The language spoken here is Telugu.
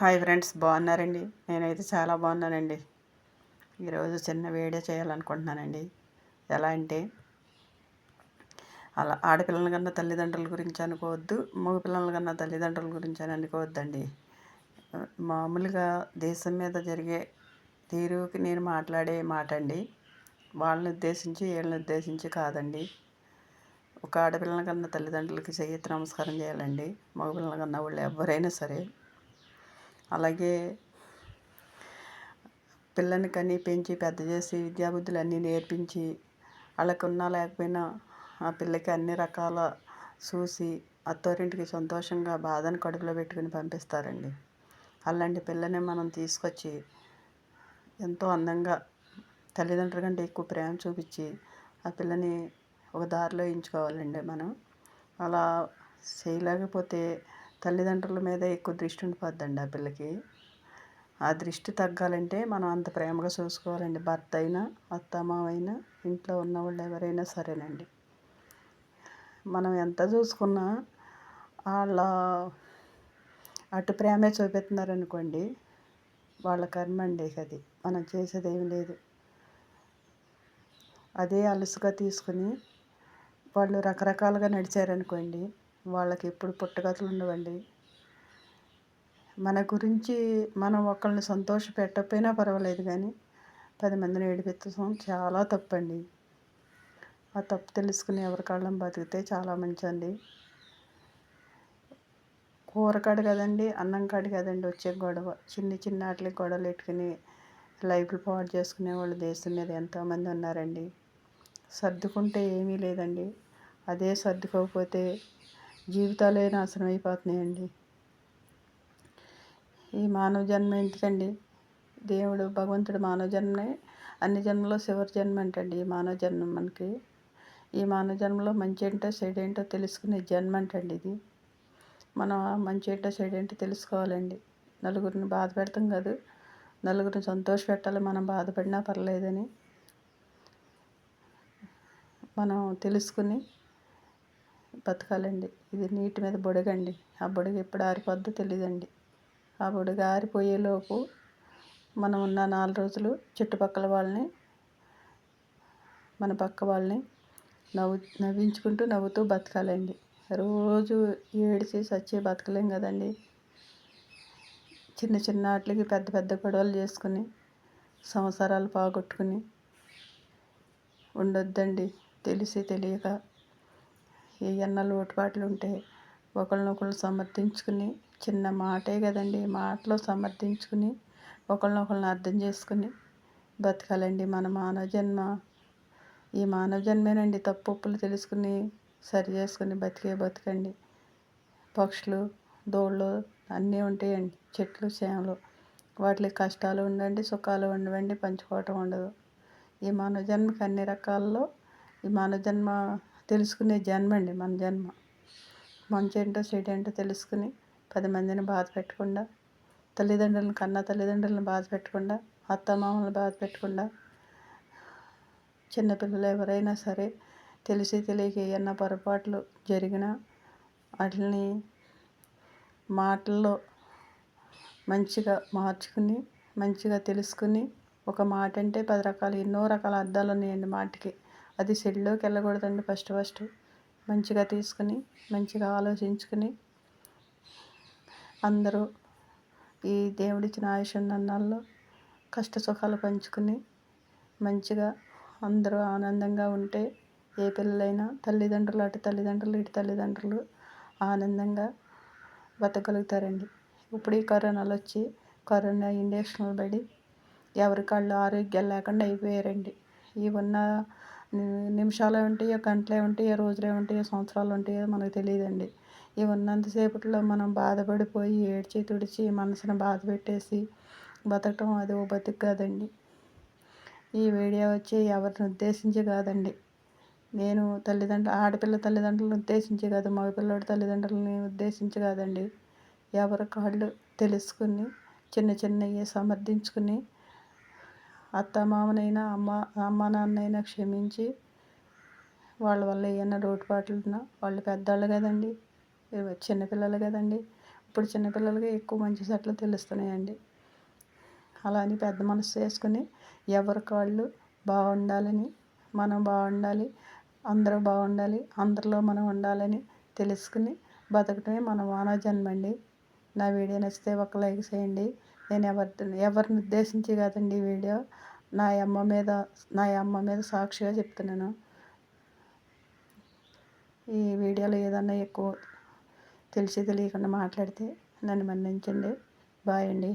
హాయ్ ఫ్రెండ్స్ బాగున్నారండి? నేనైతే చాలా బాగున్నానండి. ఈరోజు చిన్న వీడియో చేయాలనుకుంటున్నానండి. ఎలా అంటే అలా ఆడపిల్లల కన్నా తల్లిదండ్రుల గురించి అనుకోవద్దు మగపిల్లల కన్నా తల్లిదండ్రుల గురించి అని అనుకోవద్దండి. మామూలుగా దేశం మీద జరిగే తీరుకి నేను మాట్లాడే మాట అండి. వాళ్ళని ఉద్దేశించి వీళ్ళని ఉద్దేశించి కాదండి. ఒక ఆడపిల్లల కన్నా తల్లిదండ్రులకి చేయెత్తి నమస్కారం చేయాలండి. మగపిల్లల కన్నా వాళ్ళు ఎవరైనా సరే అలాగే పిల్లని కని పెంచి పెద్ద చేసి విద్యాబుద్ధులు అన్నీ నేర్పించి వాళ్ళకున్నా లేకపోయినా ఆ పిల్లకి అన్ని రకాల చూసి అత్తోరింటికి సంతోషంగా బాధను కడుపులో పెట్టుకుని పంపిస్తారండి. అలాంటి పిల్లని మనం తీసుకొచ్చి ఎంతో అందంగా తల్లిదండ్రుల కంటే ఎక్కువ ప్రేమ చూపించి ఆ పిల్లని ఒక దారిలో ఎంచుకోవాలండి మనం. అలా చేయలేకపోతే తల్లిదండ్రుల మీద ఎక్కువ దృష్టి ఉండిపోద్దండి ఆ పిల్లకి. ఆ దృష్టి తగ్గాలంటే మనం అంత ప్రేమగా చూసుకోవాలండి. భర్త అయినా అత్తమామ ఇంట్లో ఉన్న వాళ్ళు ఎవరైనా సరేనండి. మనం ఎంత చూసుకున్నా వాళ్ళ అటు ప్రేమే చూపెత్తున్నారనుకోండి వాళ్ళ కర్మ అండి అది. మనం చేసేది ఏమి లేదు. అదే అలసుగా తీసుకుని వాళ్ళు రకరకాలుగా నడిచారనుకోండి వాళ్ళకి ఎప్పుడు పుట్టగతులు ఉండవండి మన గురించి మనం ఒకళ్ళని సంతోష పెట్టకపోయినా పర్వాలేదు కానీ పది మందిని ఏడిపించడం చాలా తప్పండి. ఆ తప్పు తెలుసుకుని ఎవరికాళ్ళం బతికితే చాలా మంచిదండి అండి కాడు కదండి అన్నం కాడు కదండి వచ్చే గొడవ. చిన్న చిన్న వాటికి గొడవలు పెట్టుకుని లైఫ్లు పాడు చేసుకునే వాళ్ళు దేశం మీద ఎంతోమంది ఉన్నారండి. సర్దుకుంటే ఏమీ లేదండి. అదే సర్దుకోకపోతే జీవితాలే నాశనం అయిపోతున్నాయండి ఈ మానవ జన్మ ఎందుకండి దేవుడు భగవంతుడు మానవ జన్మే అన్ని జన్మలో చివరి జన్మ అంటండి ఈ మానవ జన్మ మనకి. ఈ మానవ జన్మలో మంచి ఏంటో చెడు ఏంటో తెలుసుకునే జన్మ అంటండి ఇది. మనం మంచి ఏంటో చెడు ఏంటో తెలుసుకోవాలండి. నలుగురిని బాధ పెడతాం కాదు నలుగురిని సంతోష పెట్టాలి మనం బాధపడినా పర్లేదని. మనం తెలుసుకుని బతకాలండి. ఇది నీటి మీద బుడగండి. ఆ బుడగ ఎప్పుడు ఆరిపోద్దో తెలియదండి ఆ బుడగ ఆరిపోయేలోపు మనం ఉన్న నాలుగు రోజులు చుట్టుపక్కల వాళ్ళని మన పక్క వాళ్ళని నవ్వు నవ్వించుకుంటూ నవ్వుతూ బతకాలండి. రోజు ఏడిచి సచ్చి బతకలేం కదండి. చిన్న చిన్న వాటికి పెద్ద పెద్ద గొడవలు చేసుకుని సంవత్సరాలు పాగొట్టుకుని ఉండొద్దండి. తెలిసి తెలియక ఏవన్నా లోటుపాట్లు ఉంటే ఒకరినొకరు సమర్థించుకుని చిన్న మాటే కదండి మాటలో సమర్థించుకుని ఒకరినొకరిని అర్థం చేసుకుని బతకాలండి మన మానవ జన్మ ఈ మానవ జన్మేనండి తప్పులు తెలుసుకుని సరి చేసుకుని బతికే బతకండి. పక్షులు దోళ్ళు అన్నీ ఉంటాయండి చెట్లు చేమలు. వాటికి కష్టాలు ఉండండి సుఖాలు ఉండవండి పంచుకోవటం ఉండదు. ఈ మానవ జన్మకి అన్ని రకాల్లో ఈ మానవ జన్మ తెలుసుకునే జన్మ అండి మన జన్మ. మంచి ఏంటో చెడు ఏంటో తెలుసుకుని పది మందిని బాధ పెట్టకుండా తల్లిదండ్రులను కన్న తల్లిదండ్రులను బాధ పెట్టకుండా అత్తమామలను బాధ పెట్టకుండా చిన్నపిల్లలు ఎవరైనా సరే తెలిసి తెలియక ఏమన్నా పొరపాట్లు జరిగినా వాటిని మాటల్లో మంచిగా మార్చుకుని మంచిగా తెలుసుకుని ఒక మాట అంటే పది రకాలు ఎన్నో రకాల అర్థాలు ఉన్నాయండి మాటకి. అది షెడ్లోకి వెళ్ళకూడదండి ఫస్ట్ ఫస్ట్. మంచిగా తీసుకుని మంచిగా ఆలోచించుకుని అందరూ ఈ దేవుడిచ్చిన ఆయుష్ నన్నాల్లో కష్ట సుఖాలు పంచుకుని మంచిగా అందరూ ఆనందంగా ఉంటే ఏ పిల్లలైనా తల్లిదండ్రులు అటు తల్లిదండ్రులు ఇటు తల్లిదండ్రులు ఆనందంగా బతకగలుగుతారండి. ఇప్పుడు ఈ కరోనాలు వచ్చి కరోనా ఇంజక్షన్లు పడి ఎవరి కాళ్ళు ఆరోగ్యాలు లేకుండా అయిపోయారండి. ఈ ఉన్న నిమిషాలు ఉంటాయో గంటలే ఉంటాయో రోజులే ఉంటాయో సంవత్సరాలు ఉంటాయో మనకు తెలియదండి. ఇవి ఉన్నంతసేపట్లో మనం బాధపడిపోయి ఏడ్చి తుడిచి మనసును బాధ పెట్టేసి బతకటం అది ఓ బతుకు కాదండి. ఈ వీడియో వచ్చి ఎవరిని ఉద్దేశించి కాదండి. నేను తల్లిదండ్రులు ఆడపిల్ల తల్లిదండ్రులను ఉద్దేశించి కాదు మగపిల్లడి తల్లిదండ్రులని ఉద్దేశించి కాదండి. ఎవరి కాళ్ళు తెలుసుకుని చిన్న చిన్నవి సమర్థించుకుని అత్త మామనైనా అమ్మ అమ్మ నాన్నైనా క్షమించి వాళ్ళ వల్ల ఏమైనా లోటుపాట్లున్నా వాళ్ళు పెద్దవాళ్ళు కదండి చిన్నపిల్లలు కదండి. ఇప్పుడు చిన్నపిల్లలకి ఎక్కువ మంచి చెట్లు తెలుస్తున్నాయండి. అలా అని పెద్ద మనసు చేసుకుని ఎవరికి వాళ్ళు బాగుండాలని మనం బాగుండాలి అందరూ బాగుండాలి అందరిలో మనం ఉండాలని తెలుసుకుని బతకటమే మన మానవ జన్మ అండి నా వీడియో నచ్చితే ఒక లైక్ చేయండి. నేను ఎవరి ఎవరిని ఉద్దేశించి కాదండి ఈ వీడియో. నా అమ్మ మీద నా అమ్మ మీద సాక్షిగా చెప్తున్నాను. ఈ వీడియోలో ఏదన్నా ఎక్కువ తెలిసి తెలియకుండా మాట్లాడితే నన్ను మన్నించండి. బాయ్ అండి.